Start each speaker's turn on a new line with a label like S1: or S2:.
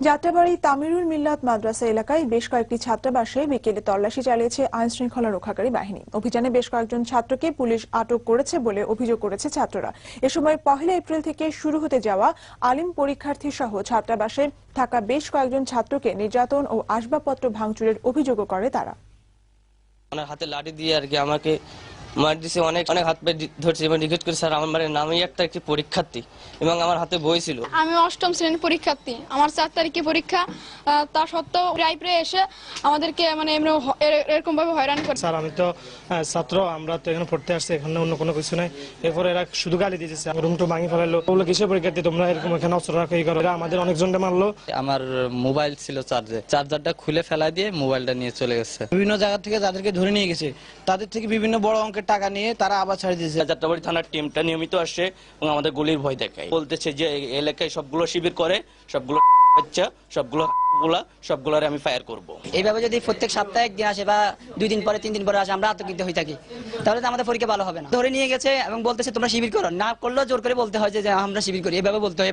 S1: যাত্রাবাড়ি তামিরুল মিল্লাত মাদ্রাসা এলাকায় বেশ কয়েকটি ছাত্রাবাসে বিকেলে তল্লাশি চালিয়েছে আইন শৃঙ্খলা রক্ষাকারী বাহিনী। অভিযানে বেশ কয়েকজন ছাত্রকে পুলিশ আটক করেছে বলে অভিযোগ করেছে ছাত্ররা। এ সময় পহেলা এপ্রিল থেকে শুরু হতে যাওয়া আলিম পরীক্ষার্থী সহ ছাত্রাবাসে থাকা বেশ কয়েকজন ছাত্রকে নির্যাতন ও আসবাবপত্র ভাঙচুরের অভিযোগও করে তারা।
S2: হাতে লাঠি দিয়ে আর কি আমাকে মার দিছে অনেক অনেক হাত পে ধরছে এবং রিকোয়েস্ট করে স্যার আমার মানে নামই একটা একটি পরীক্ষার্থী এবং আমার হাতে বই ছিল।
S3: আমি অষ্টম শ্রেণির পরীক্ষার্থী। আমার চার তারিখে পরীক্ষা তা সত্ত্বেও রাইপ্রে এসে আমাদেরকে মানে এমনি এরকম ভাবে হয়রান করে।
S4: স্যার আমি তো ছাত্র আমরা তো এখানে পড়তে আসছি এখানে অন্য কোনো কিছু নাই। এরপর এরা শুধু গালি দিতেছে রুম টু ভাঙি ফেলালো। ওগুলো কিসের পরীক্ষার্থী? তোমরা এরকম এখানে অস্ত্র রাখো এই করো। এরা আমাদের অনেকজনকে মারলো।
S5: আমার মোবাইল ছিল চার্জে। চার্জারটা খুলে ফেলা দিয়ে মোবাইলটা নিয়ে চলে গেছে।
S6: বিভিন্ন জায়গা থেকে তাদেরকে ধরে নিয়ে গেছে। তাদের থেকে বিভিন্ন বড় অঙ্কের টাকা নিয়ে তারা আবার ছাড়ে দিয়েছে।
S7: যাত্রাবাড়ি থানার টিমটা নিয়মিত আসে এবং আমাদের গলির ভয় দেখায়। বলতেছে যে এলাকায় সবগুলো শিবির করে সবগুলো বাচ্চা সবগুলো গুলা সবগুলোরে আমি ফায়ার করব।
S8: এইভাবে যদি প্রত্যেক সপ্তাহে একদিন আসে বা দুই দিন পরে তিন দিন পরে আসে আমরা আতঙ্কিত হয়ে থাকি। তাহলে তো আমাদের পরীক্ষা ভালো হবে না। ধরে নিয়ে গেছে এবং বলতেছে তোমরা শিবির করো। না করলেও জোর করে বলতে হয় যে আমরা শিবির করি। এভাবে বলতে হয়